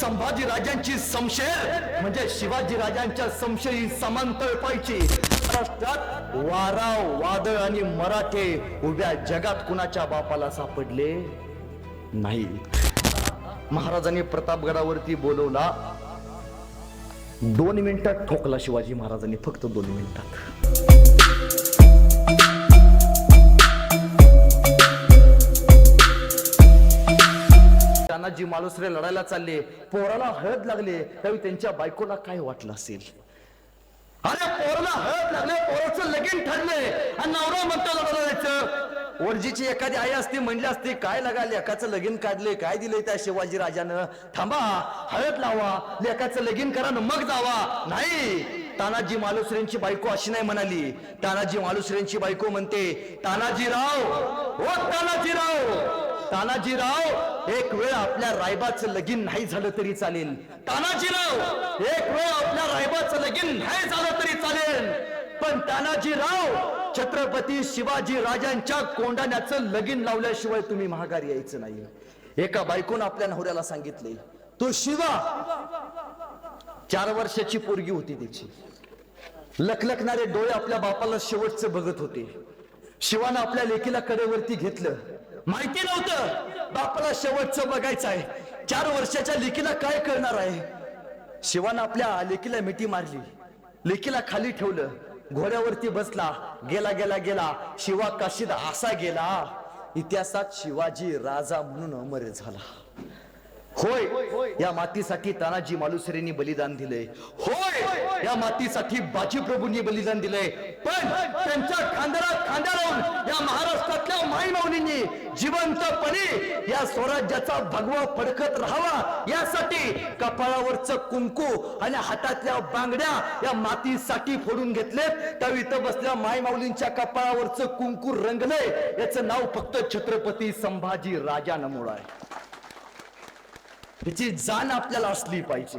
संभाजी राजांची समशेर म्हणजे शिवाजी राजांच्या समशेरी समांतर पाहिजे महाराष्ट्रात वारा वादळ आणि मराठे उभ्या जगात कुणाच्या बापाला सापडले नाही. महाराजांनी प्रतापगडावरती बोलवला. दोन मिनिटात ठोकला शिवाजी महाराजांनी फक्त दोन मिनिटात. तानाजी मालुसरे लढायला चालले पोराला हळद लागले त्यावेळी त्यांच्या बायकोला काय वाटलं असेल? अरे पोराला हळद लागले पोराचं लगीन ठरले आणि नवरा म्हणतो लढायचं. वरजीची एखादी आई असती म्हणली असती काय लागा लेकाचं लगीन काढले काय दिलंय त्या शिवाजी राजानं? थांबा हळद लावा लेकाचं लगीन करा ना मग जावा. नाही. तानाजी मालुसरेंची बायको अशी नाही म्हणाली. तानाजी मालुसरेंची बायको म्हणते तानाजीराव ओ तानाजीराव तानाजीराव एक वेळ आपल्या रायबाचं लगीन नाही झालं तरी चालेल. तानाजीराव एक वेळ आपल्या रायबाचं लगीन नाही झालं तरी चालेल. पण तानाजीराव छत्रपती शिवाजी राजांच्या कोंडाण्याचं लगीन लावल्याशिवाय तुम्ही महागारी यायचं नाही. एका बायकोनं आपल्या नवऱ्याला सांगितले तो शिवा. चार वर्षाची पोरगी होती त्याची. लखलखणारे डोळे आपल्या बापाला शेवटचं बघत होते. शिवानं आपल्या लेकीला कडेवरती घेतलं. माहिती नव्हतं. बापाला शेवटचं बघायचं आहे. चार वर्षाच्या लेकीला काय करणार आहे? शिवान आपल्या लेकीला मिठी मारली. लेकीला खाली ठेवलं. घोड्यावरती बसला. गेला गेला गेला. शिवा काशीद असा गेला. इतिहासात शिवाजी राजा म्हणून अमर झाला. होय या मातीसाठी तानाजी मालुसरेंनी बलिदान दिले होय या मातीसाठी बाजी प्रभूंनी बलिदान दिलंय. पण त्यांच्या खांद्याला खांद्या लावून या महाराष्ट्रातल्या माईमाऊलींनी जिवंतपणे या स्वराज्याचा भगवा फडकत राहावा यासाठी कपाळावरच कुंकू आणि हातातल्या बांगड्या या मातीसाठी फोडून घेतलेत. त्यावेळी इथं बसल्या माईमाऊलींच्या कपाळावरच कुंकू रंगलंय. याचं नाव फक्त छत्रपती संभाजी राजा नमूळ आहे त्याची जाण आपल्याला असली पाहिजे.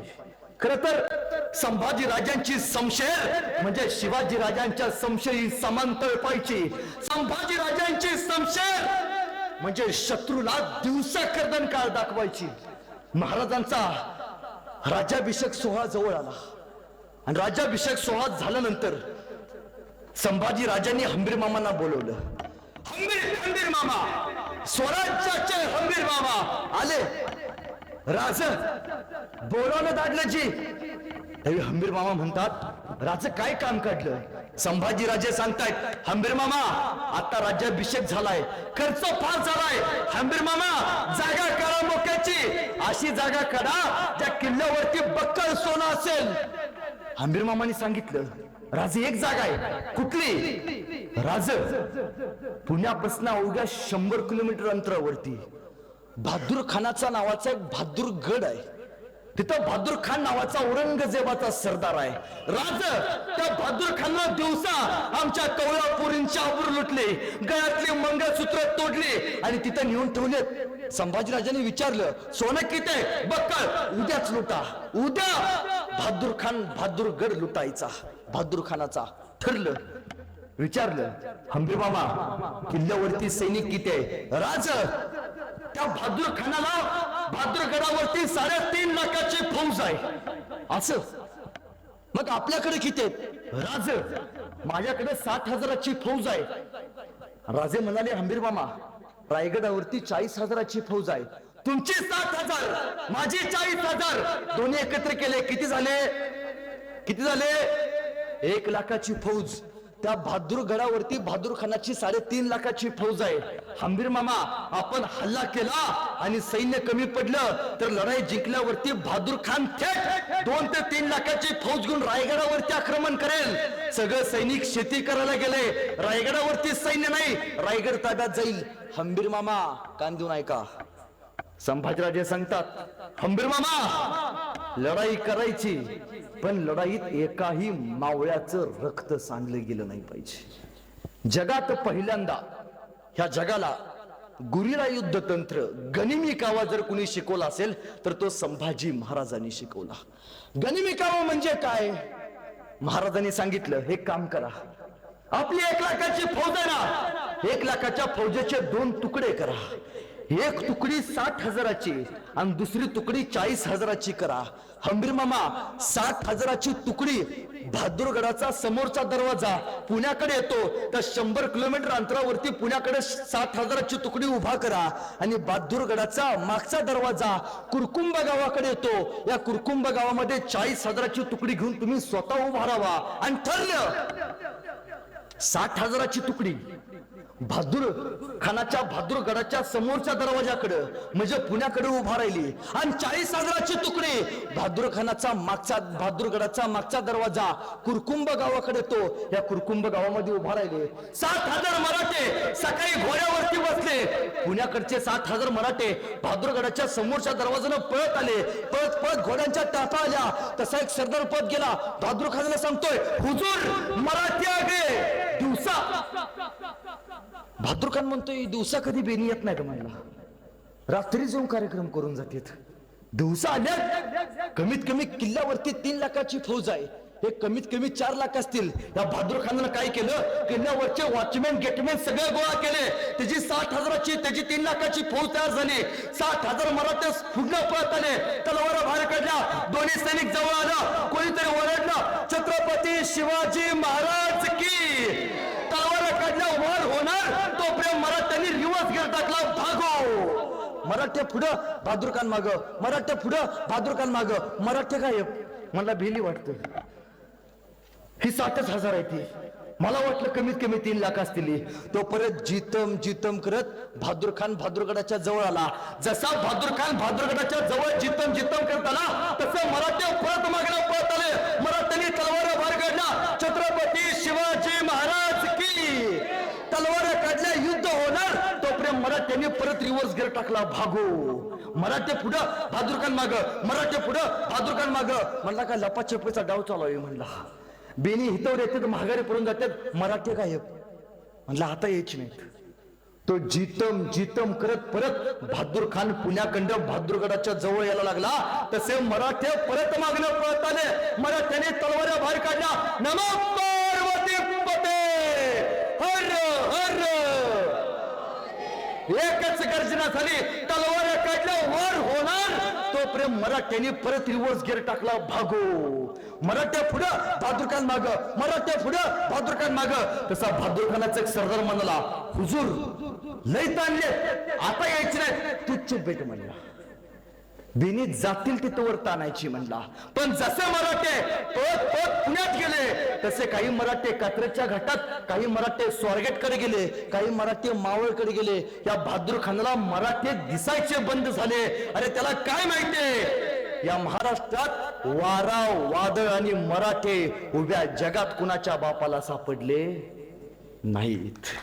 खर तर संभाजी राजांची समशेर म्हणजे शिवाजी राजांच्या समशेरी समांतर पाहिजे संभाजी राजांची समशेर म्हणजे शत्रूला दिवसा कर्दन काळ दाखवायची. महाराजांचा राज्याभिषेक सोहळा जवळ आला. आणि राज्याभिषेक सोहळा झाल्यानंतर संभाजी राजांनी हंबीर मामांना बोलवलं. हंबीर हंबीर मामा! स्वराज्याचे हंबीर मामा आले. राज बोलावलं दाडलंजी हंबीर मामा म्हणतात राज काय काम काढलं? संभाजी राजे सांगतायत हंबीर मामा आता राज्याभिषेक झालाय खर्च फार झालाय. हंबीर मामा जागा करा मोक्याची. अशी जागा करा त्या किल्ल्यावरती बक्कळ सोनं असेल. हंबीर मामाने सांगितलं राजे एक जागा आहे. कुठली? राज पुण्यापासून अवघ्या शंभर किलोमीटर अंतरावरती. बहादूर खानाचा नावाचा एक बहादूर गड आहे. तिथं बहादूर खान नावाचा औरंगजेबाचा सरदार आहे. राज त्या बहादूर खानला दिवसा आमच्या कवळा आवर लुटले. गळ्यातले मंगळसूत्र तोडले आणि तिथं नेऊन ठेवलेत. संभाजीराजांनी विचारलं सोनं किती बक्कळ उद्याच लुटा. उद्या बहादूर खान बहादूर गड लुटायचा. बहादूर खानाचा. ठरलं विचारलं हंबीर बाबा किल्ल्यावरती सैनिक किती आहे? राज त्या भाद्र खानाला भाद्रगडावरती साडेतीन लाखाचे फौज आहे. असं? मग आपल्याकडे किती आहेत? राज माझ्याकडे सात हजाराची फौज आहे. राजे म्हणाले हंबीर मामा रायगडावरती चाळीस हजाराची फौज आहे. तुमची सात हजार माझी चाळीस हजार दोन्ही एकत्र केले किती झाले? किती झाले? एक लाखाची फौज. त्या बहादूर गडावरती बहादूर खानाची साडेतीन लाखाची फौज आहे. हंबीर मामा आपण हल्ला केला आणि सैन्य कमी पडलं तर लढाई जिंकल्यावरती बहादूर खान थेट दोन ते तीन लाखाची फौज घेऊन रायगडावरती आक्रमण करेल. सगळं सैनिक शेती करायला गेले रायगडावरती सैन्य नाही रायगड ताब्यात जाईल. हंबीर मामा कान देऊन ऐका. संभाजीराजे सांगतात हंबीर मामा लढाई करायची पण लढाईत एकाही मावळ्याचं रक्त सांडलं गेलं नाही पाहिजे. जगात पहिल्यांदा ह्या जगाला गुरिला युद्ध तंत्र गनिमी कावा जर कुणी शिकवला असेल तर तो संभाजी महाराजांनी शिकवला. गनिमी कावा म्हणजे काय? महाराजांनी सांगितलं हे काम करा. आपली एक लाखाची फौज आहे ना एक लाखाच्या फौजेचे दोन तुकडे करा. एक तुकडी साठ हजाराची आणि दुसरी तुकडी चाळीस हजाराची करा. हंबीर मामा साठ हजाराची तुकडी बहादूरगडाचा समोरचा दरवाजा पुण्याकडे येतो. तर शंभर किलोमीटर अंतरावरती पुण्याकडे साठ हजाराची तुकडी उभा करा. आणि बहादूरगडाचा मागचा दरवाजा कुरकुंब गावाकडे येतो. या कुरकुंब गावामध्ये चाळीस हजाराची तुकडी घेऊन तुम्ही स्वतः उभा राहा. आणि ठरलं साठ हजाराची तुकडी बहादूर खानाच्या बहादूर गडाच्या समोरच्या दरवाजाकडे म्हणजे पुण्याकडे उभा राहिली. आणि चाळीस हजाराचे तुकडे. बहादूर खानाचा मागचा बहादूर गडाचा मागचा दरवाजा कुरकुंब गावाकडे तो या कुरकुंब गावामध्ये उभा राहिले. सात हजार मराठे सकाळी घोड्यावरती बसले. पुण्याकडचे सात हजार मराठे बहादूर समोरच्या दरवाजानं पळत आले. पळत पळत घोड्यांच्या टाफा आल्या. तसा एक सरदार पद गेला. बहादूर खानाला सांगतोय हुजूर मराठी आगे दिवसा. बहादूर म्हणतोय दिवसा कधी बेनी येत नाही का रात्री जाऊन कार्यक्रम करून जातात. दिवसा आल्या कमीत कमी किल्ल्यावरती तीन लाखाची फौज आहे. हे कमीत कमी चार लाख असतील. या बहादूर खानानं काय केलं? किल्ल्यावरचे वॉचमॅन गेटमॅन सगळे गोळा केले. त्याची साठ हजाराची त्याची तीन लाखाची फौज तयार झाली. साठ हजार मराठे पुन्हा पळत आले तलवारा बाहेर काढल्या. दोन्ही सैनिक जवळ आलं. कोणीतरी ओरडलं छत्रपती शिवाजी महाराज की तो प्रेम मराठ्यांनी रिवर्स गेअर टाकला. भागो! मराठ्या पुढं भादुरकान माग. मराठ्या पुढं भादुरकान माग. मराठ्या काय मला भेली वाटतं. ही साठच हजार आहे ती. मला वाटलं कमीत कमी तीन लाख असतील तो परत जितम जितम करत बहादूर खान भादुरगडाच्या जवळ आला. जसा बहादूर खान भादुरगडाच्या जवळ जितम जितम करत आला तसं मराठे परत मागणं परत आले. मराठ्यांनी तलवार बाहेर काढला छत्रपती शिवाजी महाराज तलवार काढल्या युद्ध होणार. तोपर्यंत मराठ्यांनी परत रिव्हर्स गिअर टाकला भागो. मराठे पुढं बहादूर माग. मराठे पुढं बहादूर माग. म्हणला का लपाछपीचा डाव चालू म्हणला. बेनी हितवर येते महागारी पडून जातात. मराठे काय म्हणला आता यायची नाहीत. तो जितम जितम करत परत बहादूर खान पुण्याखंड बहादूरगडाच्या जवळ यायला लागला. तसे मराठे परत मागणं पळत आले. मराठ्याने तलवाऱ्या बाहेर काढल्या. नमो हर एकच गर्जना झाली. तलवार काढल्या वर होणार. तोपर्यंत मराठ्यांनी परत रिव्हर्स गिअर टाकला भागो. मराठ्या पुढं भादुरखान माग. मराठ्या पुढं भादुरखान माग. तसा भादुरखानाचा एक सरदार म्हणाला हुजूर लय ताणले आता यायचे नाही तुच्छ भेट म्हणला बेनी जातील तिथं वर ताणायची म्हणला. पण जसे मराठे पद पद पुण्यात गेले तसे काही मराठे कात्रच्या घाटात काही मराठे स्वारगेटकडे गेले काही मराठे मावळकडे गेले. या बहादूर खानाला मराठे दिसायचे बंद झाले. अरे त्याला काय माहितीये या महाराष्ट्रात वारा वादळ आणि मराठे उभ्या जगात कुणाच्या बापाला सापडले नाहीत.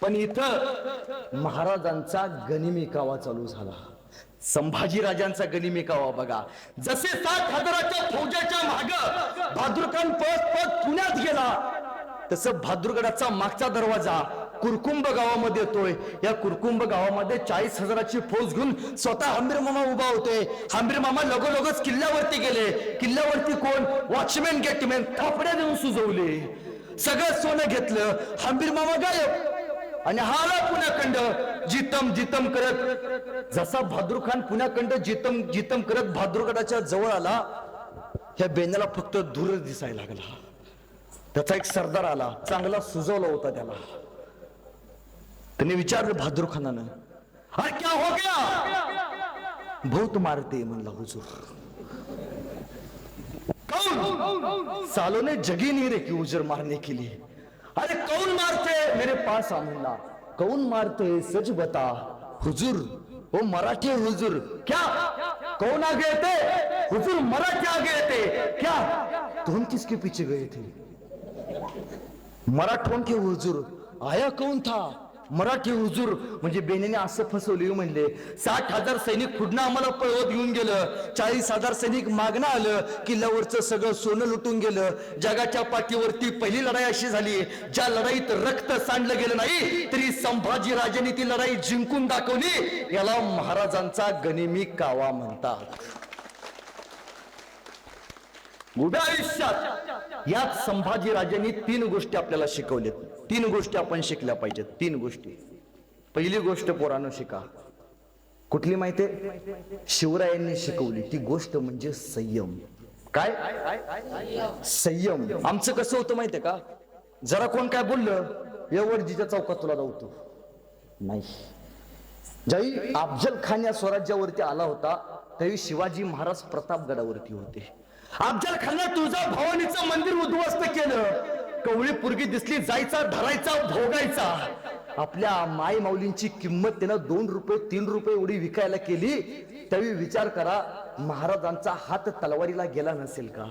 पण इथं महाराजांचा गनिमी कावा चालू झाला. संभाजी राजांचा गनिमी कावा बघा. जसे सात हजाराच्या फौजाच्या माग भाद्रुकान पद पद पुण्यात गेला तस भाद्रुगडाचा मागचा दरवाजा कुरकुंब गावामध्ये येतोय. या कुरकुंब गावामध्ये चाळीस हजाराची फौज घेऊन स्वतः हंबीर मामा उभा होते. हंबीर मामा लगोलगच किल्ल्यावरती गेले. किल्ल्यावरती कोण? वॉचमॅन गेटमॅन थापड्या देऊन सुजवले. सगळं सोनं घेतलं. हंबीर मामा गायब. आणि हाला पुण्याखंड जितम जितम करत जसा बहादूर खान पुण्याखंड जितम जितम करत बहादूरगडाच्या जवळ आला ह्या बेण्याला फक्त धूर दिसायला लागला. त्याचा एक सरदार आला चांगला सुजवला होता त्याला. त्याने विचारलं बहादूर खानानं अरे क्या हो गया? भूत मारते म्हणला हुजूर. कौन? सालों ने जगी नहीं रे की उजर मारने के लिए. अरे कौन मारते? मेरे पास आ कौन मारते? सच बता। हुजूर वो मराठी हुजूर। क्या? कौन आगे थे? हुजूर मराठी आगे थे। क्या? तुम किसके पीछे गए थे? मराठों के हुजूर। आया कौन था? मराठी हुजूर म्हणजे बेनेने असं फसवले म्हणले साठ हजार सैनिक पुढनं आम्हाला पळवत घेऊन गेलं चाळीस हजार सैनिक मागणं आलं किल्ल्यावरचं सगळं सोनं लुटून गेलं जगाच्या पाठीवरती पहिली लढाई अशी झाली ज्या लढाईत रक्त सांडलं गेलं नाही तरी संभाजी राजांनी ती लढाई जिंकून दाखवली याला महाराजांचा गनिमी कावा म्हणतात. उभ्या आयुष्यात यात संभाजी राजांनी तीन गोष्टी आपल्याला शिकवल्यात तीन गोष्टी आपण शिकल्या पाहिजेत. तीन गोष्टी. पहिली गोष्ट पोरानं शिका. कुठली माहितीये शिवरायांनी शिकवली. ती गोष्ट म्हणजे संयम. काय? संयम. आमचं कसं होतं माहितीये का? जरा कोण काय बोललं एवढजीच्या चौकात तुला जाऊतो. नाही. ज्यावेळी अफजल खान या स्वराज्यावरती आला होता त्यावेळी शिवाजी महाराज प्रतापगडावरती होते. अफजल खाननं तुळजा भवानीचं मंदिर उद्ध्वस्त केलं. कवळी पुरगी दिसली जायचा धरायचा भोगायचा. आपल्या माई माऊलींची किंमत त्यानं दोन रुपये तीन रुपये एवढी विकायला केली. त्यावेळी विचार करा महाराजांचा हात तलवारीला गेला नसेल का?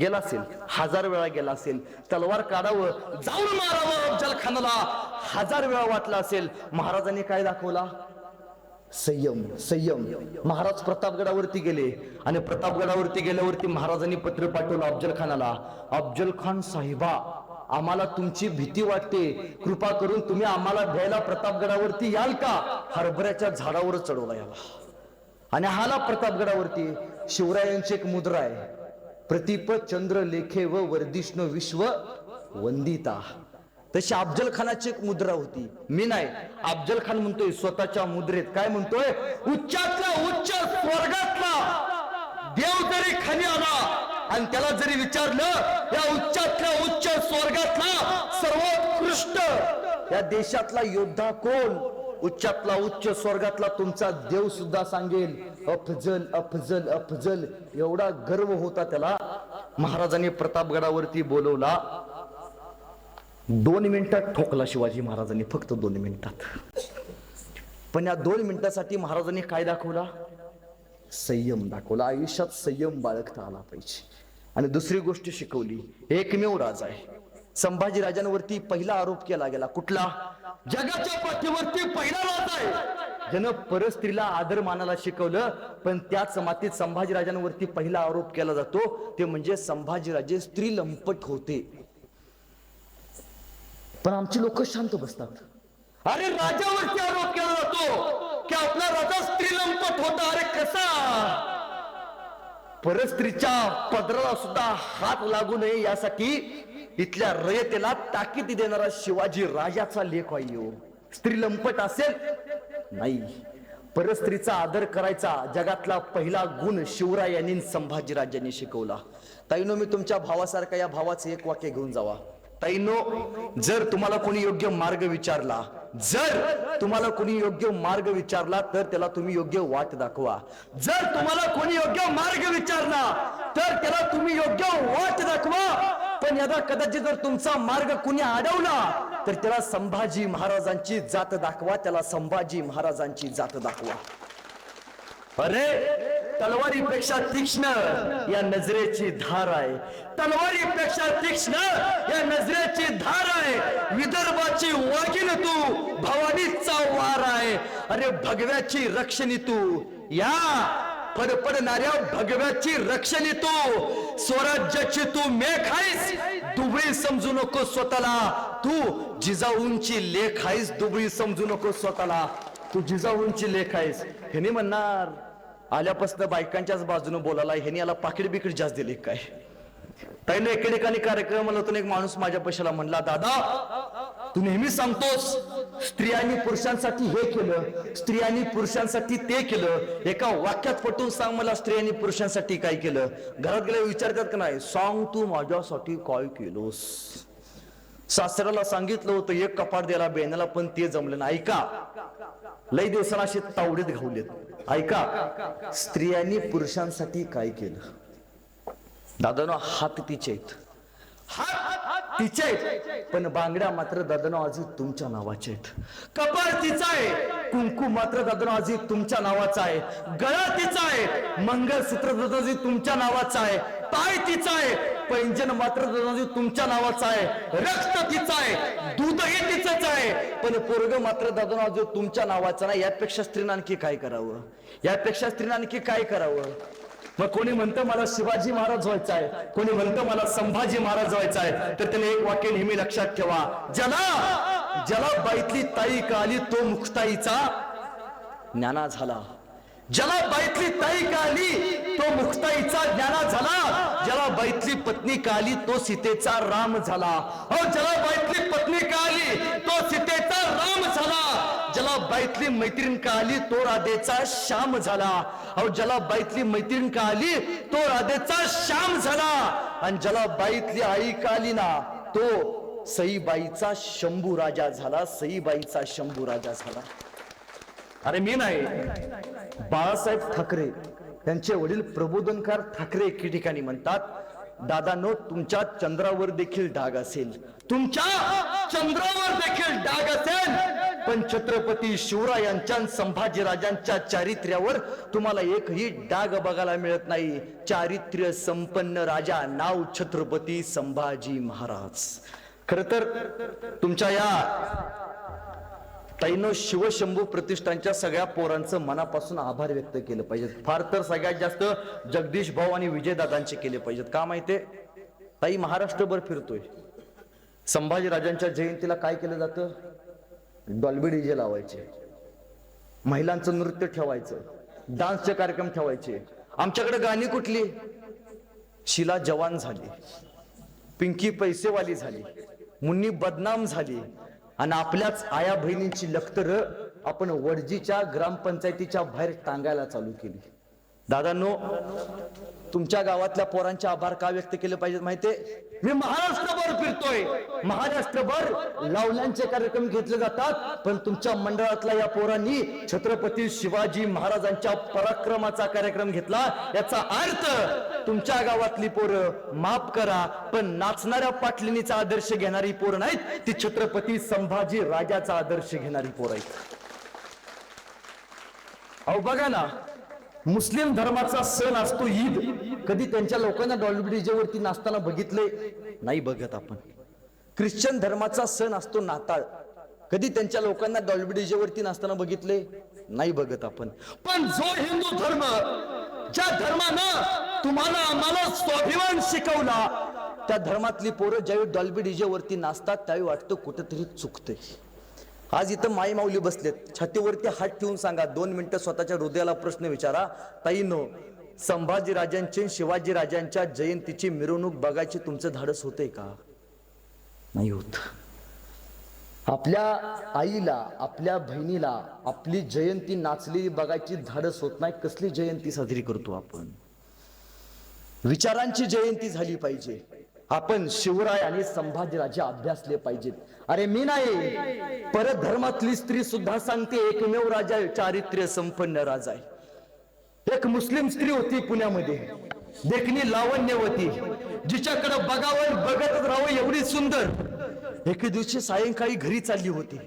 गेला असेल. हजार वेळा गेला असेल. तलवार काढावं जाऊन मारावं अफजल खानाला. हजार वेळा वाटला असेल. महाराजांनी काय दाखवला? संयम संयम. महाराज प्रतापगडावरती गेले आणि प्रतापगडावरती गेल्यावरती महाराजांनी पत्र पाठवलं अफजल खानाला अफजल खान साहेबा आम्हाला तुमची भीती वाटते. कृपा करून तुम्ही आम्हाला घ्यायला प्रतापगडावरती याल का? हरभऱ्याच्या झाडावर चढवला याला. आणि हाला प्रतापगडावरती. शिवरायांची एक मुद्रा आहे. प्रतिप चंद्र लेखे व वर्धिष्णू विश्व वंदिता. तशी अफजल खानाची एक मुद्रा होती. मी नाही. अफजल खान म्हणतोय स्वतःच्या मुद्रेत. काय म्हणतोय? उच्चातला उच्च स्वर्गातला देव जरी खाली आला. आणि त्याला जरी विचारलं या उच्चातल्या उच्च स्वर्गातला सर्वोत्कृष्ट या देशातला योद्धा कोण? उच्चातला उच्च स्वर्गातला तुमचा देव सुद्धा सांगेल. अफजल अफजल अफजल. एवढा गर्व होता त्याला. महाराजांनी प्रतापगडावरती बोलवला. दोन मिनिटात ठोकला शिवाजी महाराजांनी फक्त दोन मिनिटात. पण या दोन मिनिटासाठी महाराजांनी काय दाखवला? संयम दाखवला. आयुष्यात संयम बाळगता आला पाहिजे. आणि दुसरी गोष्ट शिकवली एकमेव राजा आहे. संभाजी राजांवरती पहिला आरोप केला गेला. कुठला? जगाच्या पाठीवरती पहिला राजा आहे. ज्यानं परस्त्रीला आदर मानायला शिकवलं पण त्याच मातीत संभाजी राजांवरती पहिला आरोप केला जातो. ते म्हणजे संभाजीराजे स्त्री लंपट होते. पण आमची लोक शांत बसतात. अरे राजावरती आरोप केला जातो की आपला राजा स्त्री लंपट होता. अरे कसा? परस्त्रीच्या पदराला सुद्धा हात लागू नये यासाठी इथल्या रयतेला ताकीद देणारा शिवाजी राजाचा लेख आहे ह्यो. स्त्री लंपट असेल? नाही. परस्त्रीचा आदर करायचा. जगातला पहिला गुण शिवरायांनी संभाजी राजांनी शिकवला. ताईनो मी तुमच्या भावासारखा या भावाचं एक वाक्य घेऊन जावा. ताईनो जर तुम्हाला कोणी योग्य मार्ग विचारला जर तुम्हाला कोणी योग्य मार्ग विचारला तर त्याला तुम्ही योग्य वाट दाखवा. जर तुम्हाला कोणी योग्य मार्ग विचारला तर त्याला तुम्ही योग्य वाट दाखवा. पण यदा कदाचित जर तुमचा मार्ग कुणी अडवला तर त्याला संभाजी महाराजांची जात दाखवा त्याला संभाजी महाराजांची जात दाखवा. अरे तलवारीपेक्षा तीक्ष्ण या नजरेची धार आहे. तलवारीपेक्षा तीक्ष्ण या नजरेची धार आहे. विदर्भाची वाघीण तू भवानीचा वार आहे. अरे भगव्याची रक्षणी तू या फडफडणाऱ्या भगव्याची रक्षणी तू स्वराज्याची तू मेघ आहेस. दुबळी समजू नको स्वतःला. तू जिजाऊंची लेख आहेस. दुबळी समजू नको स्वतःला. तू जिजाऊंची लेख आहेस. ह्यानी म्हणणार? आल्यापासून बायकांच्याच बाजूने बोलायला ह्यानी याला पाकिट बिकीट जास्त दिली काय? ताईनं एके ठिकाणी कार्यक्रमातून एक माणूस माझ्या पैशाला म्हणला दादा तू नेहमी सांगतोस स्त्रियांनी पुरुषांसाठी हे केलं स्त्रियांनी पुरुषांसाठी ते केलं. एका वाक्यात पटवून सांग मला स्त्रियांनी पुरुषांसाठी काय केलं. घरात गेले विचारतात का नाही सांग तू माझ्यासाठी काय केलोस? सासऱ्याला सांगितलं होतं एक कपाट द्यायला बेनाला पण ते जमलं ना ऐका लय दिवसाला असे तावडीत घावलेत. ऐका स्त्रियांनी पुरुषांसाठी काय केलं? दादानो हात तिचे आहेत. तिचे आहेत. पण बांगड्या मात्र दादानो आजी तुमच्या नावाचे आहेत. कपाळ तिचा आहे. कुंकू मात्र दादानो अजून तुमच्या नावाचा आहे. गळा तिचा आहे. मंगळसूत्र दादाजी तुमच्या नावाचा आहे. पाय तिचा आहे. पैंजन मात्र तुमच्या नावाचा आहे. रक्त तिचं आहे. दूधही तिचंच आहे. पण पोरग मात्र दादानो तुमच्या नावाचा नाही. यापेक्षा स्त्रीनं आणखी काय करावं? यापेक्षा स्त्रीनं आणखी काय करावं? मग कोणी म्हणतं मला शिवाजी महाराज व्हायचा आहे. कोणी म्हणतं मला संभाजी महाराज व्हायचा आहे. तर त्याने एक वाक्य नेहमी लक्षात ठेवा. ज्याला ज्याला बाईतली ताई काली तो मुक्ताईचा ज्ञाना झाला. ज्याला बाईतली ताई काली तो मुक्ताईचा ज्ञाना झाला. ज्याला बाईतली पत्नी काली तो सीतेचा राम झाला. हो ज्याला बाईतली पत्नी काली तो सीतेचा राम झाला. ज्याला बाईतली मैत्रीण काली तो राधेचा श्याम झाला. अहो ज्याला बाईतली मैत्रीण काली तो राधेचा श्याम झाला. आणि ज्याला बाईतली आई काली ना तो सईबाईचा शंभू राजा झाला. सईबाईचा शंभू राजा झाला. अरे मी नाही. बाळासाहेब ठाकरे त्यांचे वडील प्रबोधनकार ठाकरे एके ठिकाणी म्हणतात दादानो तुमच्या चंद्रावर देखील डाग असेल. तुमच्या चंद्रावर देखील डाग असेल. पण छत्रपती शिवरायांच्या आणि संभाजीराजांच्या चारित्र्यावर तुम्हाला एकही डाग बघायला मिळत नाही. चारित्र्य संपन्न राजा नाव छत्रपती संभाजी महाराज. खर तर तुमच्या या ताईनं शिवशंभू प्रतिष्ठानच्या सगळ्या पोरांचं मनापासून आभार व्यक्त केलं पाहिजेत. फार तर सगळ्यात जास्त जगदीश भाऊ आणि विजयदादांचे केले पाहिजेत. का माहितीये? ताई महाराष्ट्रभर फिरतोय. संभाजीराजांच्या जयंतीला काय केलं जातं? डॉल्बी डीजे लावायचे. महिलांचं नृत्य ठेवायचं. डान्सचे कार्यक्रम ठेवायचे. आमच्याकडे गाणी कुठली? शिला जवान झाली. पिंकी पैसेवाली झाली. मुन्नी बदनाम झाली. आणि आपल्याच आया बहिणींची लखतर आपण वडजीच्या ग्रामपंचायतीच्या बाहेर टांगायला चालू केली. दादांनो तुमच्या गावातल्या पोरांचे आभार का व्यक्त केले पाहिजेत माहितीये? मी महाराष्ट्रभर फिरतोय. महाराष्ट्रभर लावल्यांचे कार्यक्रम घेतले जातात पण तुमच्या मंडळातल्या या पोरांनी छत्रपती शिवाजी महाराजांच्या पराक्रमाचा कार्यक्रम घेतला. याचा अर्थ तुमच्या गावातली पोरं माफ करा पण नाचणाऱ्या पाटलिनीचा आदर्श घेणारी पोरं नाहीत ती छत्रपती संभाजी राजाचा आदर्श घेणारी पोरं आहेत. अहो बघा ना मुस्लिम धर्माचा सण असतो ईद. कधी त्यांच्या लोकांना डॉल्बी डीजेवरती नाचताना बघितले नाही बघत आपण. ख्रिश्चन धर्माचा सण असतो नाताळ. कधी त्यांच्या लोकांना डॉल्बी डीजेवरती नाचताना बघितले नाही बघत आपण. पण जो हिंदू धर्म ज्या धर्मानं तुम्हाला आम्हाला स्वाभिमान शिकवला त्या धर्मातली पोरं ज्यावेळी डॉल्बी डीजे वरती नाचतात त्यावेळी वाटतं कुठंतरी चुकते आज इथं माई माऊली बसलेत. छातीवरती हात ठेवून सांगा. दोन मिनिटं स्वतःच्या हृदयाला प्रश्न विचारा. ताईनो संभाजी राजांची शिवाजी राजांच्या जयंतीची मिरवणूक बघायची तुमचं धाडस होते का? नाही होत. आपल्या आईला आपल्या बहिणीला आपली जयंती नाचलेली बघायची धाडस होत नाही. कसली जयंती साजरी करतो आपण? विचारांची जयंती झाली पाहिजे. आपण शिवराय आणि संभाजीराजे अभ्यासले पाहिजेत. अरे मी नाही. परत धर्मातली स्त्री सुद्धा सांगते एकमेव राजा चारित्र्य संपन्न राजा आहे. एक मुस्लिम स्त्री होती पुण्यामध्ये. देखणी लावण्यवती जिच्याकडे बघावं बघतच राहावं एवढी सुंदर. एके दिवशी सायंकाळी घरी चालली होती.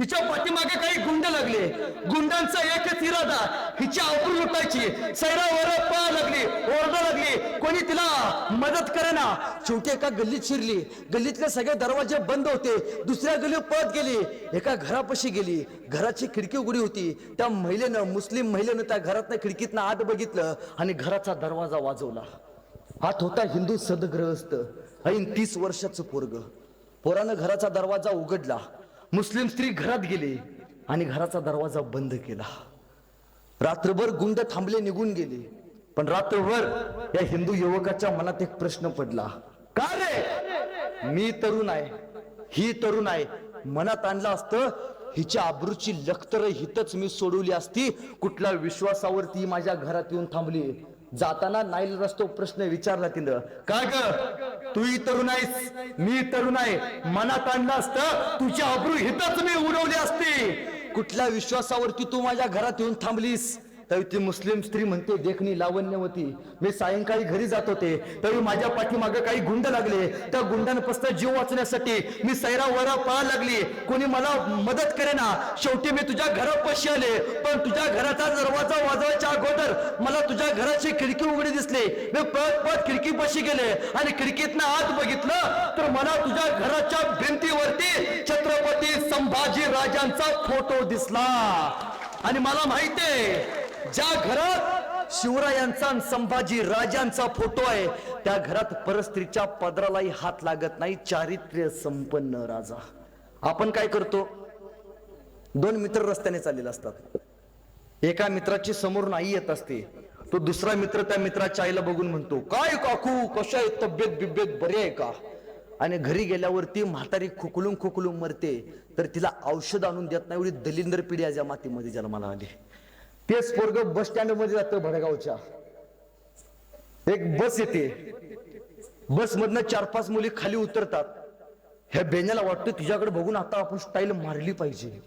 तिच्या पाठीमागे काही गुंड लागले. गुंडांचा एकच इरादा हिची आबरू लुटायची. सैरावर पळा लागली ओरडा लागली. कोणी तिला मदत करेना. शेवटी एका गल्लीत शिरली. गल्लीतले सगळे दरवाजे बंद होते. दुसऱ्या गल्लीत पळत गेली. एका घरापाशी गेली. घराची खिडकी उघडी होती. त्या महिलेनं मुस्लिम महिलेनं त्या घरातनं खिडकीतनं आत बघितलं आणि घराचा दरवाजा वाजवला. हा होता हिंदू सदग्रहस्थ. ऐन तीस वर्षाचं पोरग. पोरानं घराचा दरवाजा उघडला. मुस्लिम स्त्री घरात गेली आणि घराचा दरवाजा बंद केला. रात्रभर गुंड थांबले निघून गेले. पण रात्रभर या हिंदू युवकाच्या मनात एक प्रश्न पडला. का रे? मी तरुण आहे. ही तरुण आहे. मनात आणलं असतं हिच्या आबरूची लखतर हितच मी सोडवली असती. कुठल्या विश्वासावर ती माझ्या घरात येऊन थांबली? जाताना नाईल रस्तो प्रश्न विचारला तिनं. काय ग? तूही तरुण आहेस मी तरुण आहे. मनात आणलं असतं तुझी अब्रू हितच मी उडवली असते. कुठल्या विश्वासावरती तू माझ्या घरात येऊन थांबलीस? तरी ती मुस्लिम स्त्री म्हणते देखणी लावण्यवती मी सायंकाळी घरी जात होते. तरी माझ्या पाठीमागे काही गुंड लागले. त्या गुंडांपासून जीव वाचण्यासाठी मी सैरा वरा पळा लागली. कोणी मला मदत करेना. शेवटी मी तुझ्या घरापाशी आले. पण तुझ्या घराचा दरवाजा वाजवायच्या अगोदर मला तुझ्या घराची खिडकी उघडी दिसली. मी पळत पळत खिडकीपाशी गेले. आणि खिडकीतनं आत बघितलं तर मला तुझ्या घराच्या भिंतीवरती छत्रपती संभाजी राजांचा फोटो दिसला. आणि मला माहितीये ज्या घरात शिवरायांचा आणि संभाजी राजांचा फोटो आहे त्या घरात परस्त्रीच्या पदरालाही हात लागत नाही. चारित्र्य संपन्न राजा. आपण काय करतो? दोन मित्र रस्त्याने चाललेले असतात. एका मित्राची समोरून आई येत असते. तो दुसरा मित्र त्या मित्राच्या आईला बघून म्हणतो काय काकू कशा आहे तब्येत बिब्येत? बरी आहे का? आणि घरी गेल्यावरती म्हातारी खुकलून खुकलून मरते. तर तिला औषध आणून देत नाही एवढी दलिंदर पिढी आज या मातीमध्ये जन्माला आली तेच पोरग बस स्टँडमध्ये जातं भडगावच्या. एक बस येते. बस मधनं चार पाच मुली खाली उतरतात. ह्या बेण्याला वाटतं तुझ्याकडे बघून आता आपण स्टाईल मारली पाहिजे.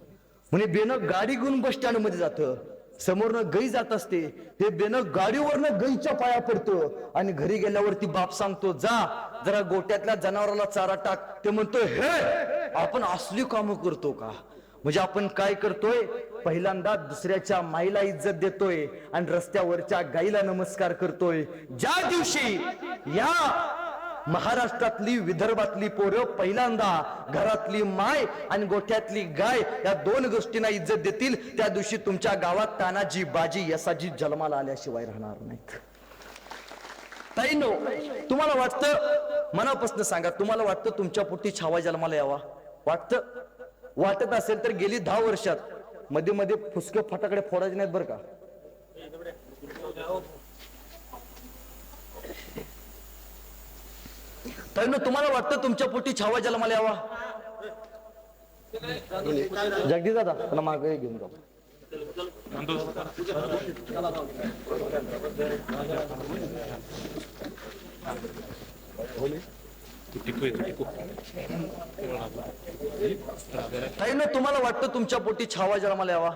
म्हणजे बेनं गाडी घेऊन बस स्टँडमध्ये जातं. समोरनं गई जात असते. हे बेनं गाडीवरनं गईच्या पाया पडतो. आणि घरी गेल्यावरती बाप सांगतो जा जरा गोट्यातल्या जनावराला चारा टाक. ते म्हणतो हे आपण असली कामं करतो का? म्हणजे आपण काय करतोय? पहिल्यांदा दुसऱ्याच्या माईला इज्जत देतोय आणि रस्त्यावरच्या गाईला नमस्कार करतोय. ज्या दिवशी या महाराष्ट्रातली विदर्भातली पोरं पहिल्यांदा घरातली माय आणि गोठ्यातली गाय या दोन गोष्टींना इज्जत देतील त्या दिवशी तुमच्या गावात तानाजी बाजी यसाजी जन्माला आल्याशिवाय राहणार नाहीत. ताईनो तुम्हाला वाटतं मनापासून सांगा तुम्हाला वाटतं तुमच्या पोटी छावा जन्माला यावा? वाटतं? वाटत असेल तर गेली दहा वर्षात. मध्ये मध्ये फुसके फटाकडे फोडायचे नाहीत बरं का? ताईनो तुम्हाला वाटतं तुमच्या पोटी छावा मला यावा? जगदीश दादा मला मागे घेऊन जाऊ. ताईनं तुम्हाला वाटतं तुमच्या पोटी छावा जन्माला यावा?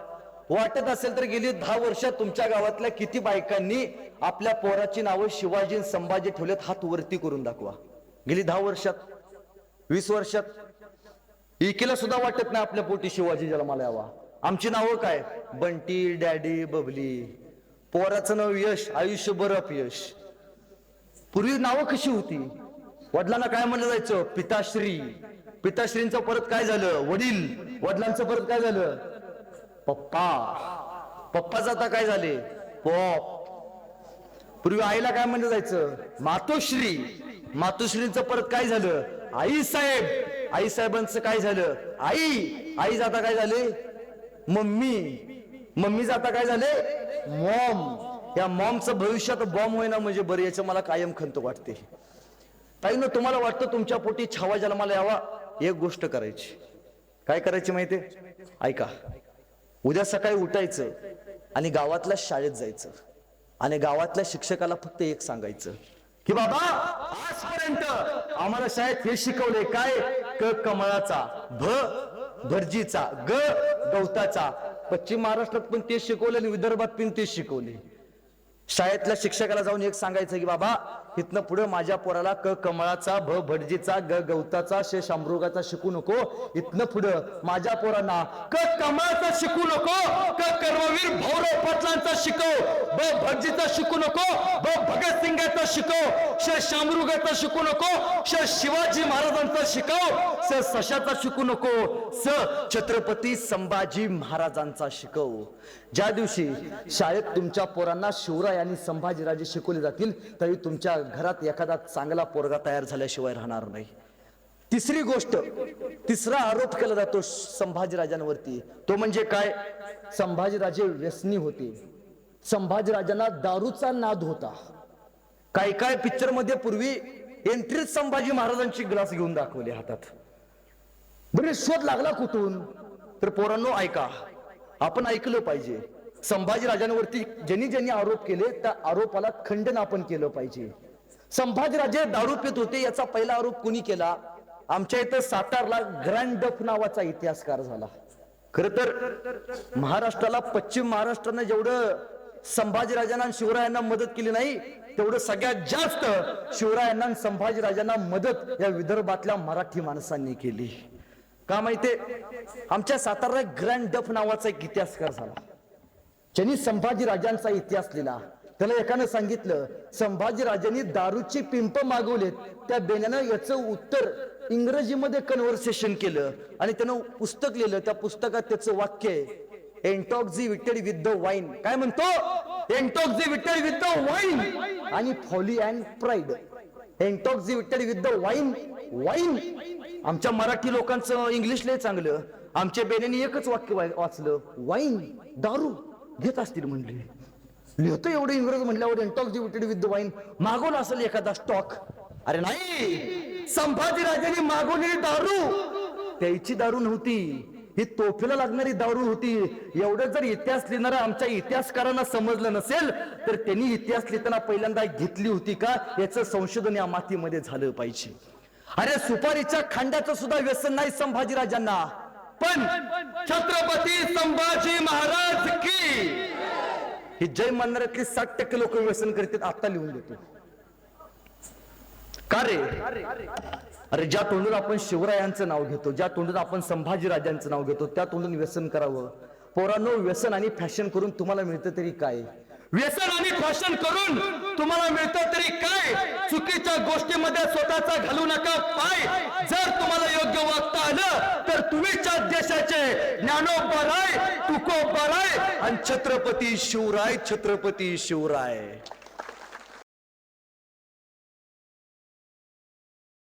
वाटत असेल तर गेली दहा वर्षात तुमच्या गावातल्या किती बायकांनी आपल्या पोराची नावं शिवाजी संभाजी ठेवलेत हात वरती करून दाखवा. गेली दहा वर्षात वीस वर्षात इकेला सुद्धा वाटत नाही आपल्या पोटी शिवाजी जन्माला यावा. आमची नावं काय? बंटी डॅडी बबली. पोराचं नाव यश आयुष्यभर अपयश. पूर्वी नावं कशी होती? वडिलांना काय म्हणलं जायचं? पिताश्री. पिताश्रींचं परत काय झालं? वडील. वडिलांचं परत काय झालं? पप्पा. पप्पाचं आता काय झाले? पॉप. पूर्वी आईला काय म्हणलं जायचं? मातोश्री. मातोश्रींचं परत काय झालं? आई साहेब. आई साहेबांचं काय झालं? आई. आई जाता काय झाले? मम्मी. मम्मी जाता काय झाले? मॉम. या मॉमचं भविष्यात बॉम्ब होईना म्हणजे बरं याचं मला कायम खंत वाटते. ताईनं तुम्हाला वाटतं तुमच्या पोटी छावा जन्माला यावा? एक गोष्ट करायची. काय करायची माहिती ऐका. उद्या सकाळी उठायचं आणि गावातल्या शाळेत जायचं. आणि गावातल्या शिक्षकाला फक्त एक सांगायचं. की बाबा आजपर्यंत आम्हाला शाळेत हे शिकवले काय? क कमळाचा भ भरजीचा ग गवताचा. पश्चिम महाराष्ट्रात पण तेच शिकवले आणि विदर्भात पण तेच शिकवले शाळेतल्या शिक्षकाला जाऊन एक सांगायचं की बाबा इथनं पुढे माझ्या पोराला क कमळाचा भ भटजीचा ग गवताचा श शामृगाचा शिकू नको. इथनं पुढं माझ्या पोरांना क कमळाचा शिकू नको. क कर्मवीर भाऊराव पाटलांचा शिकव. ब भटजीचा शिकू नको. ब भगतसिंगाचा शिकव. श शामरुगाचा शिकू नको. श शिवाजी महाराजांचा शिकव. स सशाचा शिकू नको. स छत्रपती संभाजी महाराजांचा शिकव. ज्या दिवशी शाळेत तुमच्या पोरांना शिवराय आणि संभाजीराजे शिकवले जातील तरी तुमच्या घरात एखादा चांगला पोरगा तयार झाल्याशिवाय राहणार नाही. तिसरी गोष्ट तिसरा आरोप केला जातो संभाजीराजांवरती तो म्हणजे काय? संभाजीराजे व्यसनी होते. संभाजीराजांना दारूचा नाद होता. काय काय पिक्चरमध्ये पूर्वी एंट्रीत संभाजी महाराजांची ग्लास घेऊन दाखवले हातात. बरे शोध लागला कुठून? तर पोरांनो ऐका. आपण ऐकलं पाहिजे. संभाजी राजांवरती ज्यांनी ज्यांनी आरोप केले त्या आरोपाला खंडन आपण केलं पाहिजे. संभाजीराजे दारू पित होते याचा पहिला आरोप कुणी केला? आमच्या इथं सातारला ग्रँड डफ नावाचा इतिहासकार झाला. खर तर महाराष्ट्राला पश्चिम महाराष्ट्रानं जेवढं संभाजीराजांना शिवरायांना मदत केली नाही तेवढं सगळ्यात जास्त शिवरायांना संभाजीराजांना मदत या विदर्भातल्या मराठी माणसांनी केली. का माहितीये? आमच्या सातारला ग्रँड डफ नावाचा एक इतिहासकार झाला. ज्यांनी संभाजी राजांचा इतिहास लिहिला. त्याला एकानं सांगितलं संभाजी राजांनी दारूची पिंप मागवलेत. त्या बेण्यानं याचं उत्तर इंग्रजीमध्ये कन्व्हर्सेशन केलं आणि त्यानं पुस्तक लिहिलं. त्या पुस्तकात त्याचं वाक्य आहे intoxicated with the wine काय म्हणतो? Intoxicated with the wine आणि folly and pride intoxicated with the wine wine आमच्या मराठी लोकांचं इंग्लिश लय चांगलं. आमच्या बेनेनी एकच वाक्य वाचलं. वाईन दारू. घेत असतील म्हणले. लिहितो एवढं इंग्रज म्हटल्यावर इंटॉक्सिकेटेड विथ द वाईन मागवला असेल एखादा स्टॉक अरे नाही! संभाजीराजांनी मागवलेली दारू! त्याची दारू नव्हती. ही तोफेला लागणारी दारू होती. एवढं जर इतिहास लिहिणारा आमच्या इतिहासकारांना समजलं नसेल तर त्यांनी इतिहास लिहिताना पहिल्यांदा घेतली होती का? याचं संशोधन या मातीमध्ये झालं पाहिजे. अरे सुपारीच्या खांड्याचं सुद्धा व्यसन नाही संभाजीराजांना पण छत्रपती संभाजी महाराज की! ही जय म्हणणाऱ्यातली साठ टक्के लोक व्यसन करतात आता लिहून देतो. का रे? अरे ज्या तोंडून आपण शिवरायांचं नाव घेतो ज्या तोंडून आपण संभाजी राजांचं नाव घेतो त्या तोंडून व्यसन करावं. पोरांनो व्यसन आणि फॅशन करून तुम्हाला मिळतं तरी काय? व्यसन आणि फॅशन करून तुम्हाला मिळतं तरी काय? चुकीच्या गोष्टीमध्ये स्वतःचा घालू नका पाय. जर तुम्हाला योग्य वागता आलं तर तुम्हीच्या देशाचे ज्ञानोबराय तुकोबराय आणि छत्रपती शिवराय छत्रपती शिवराय.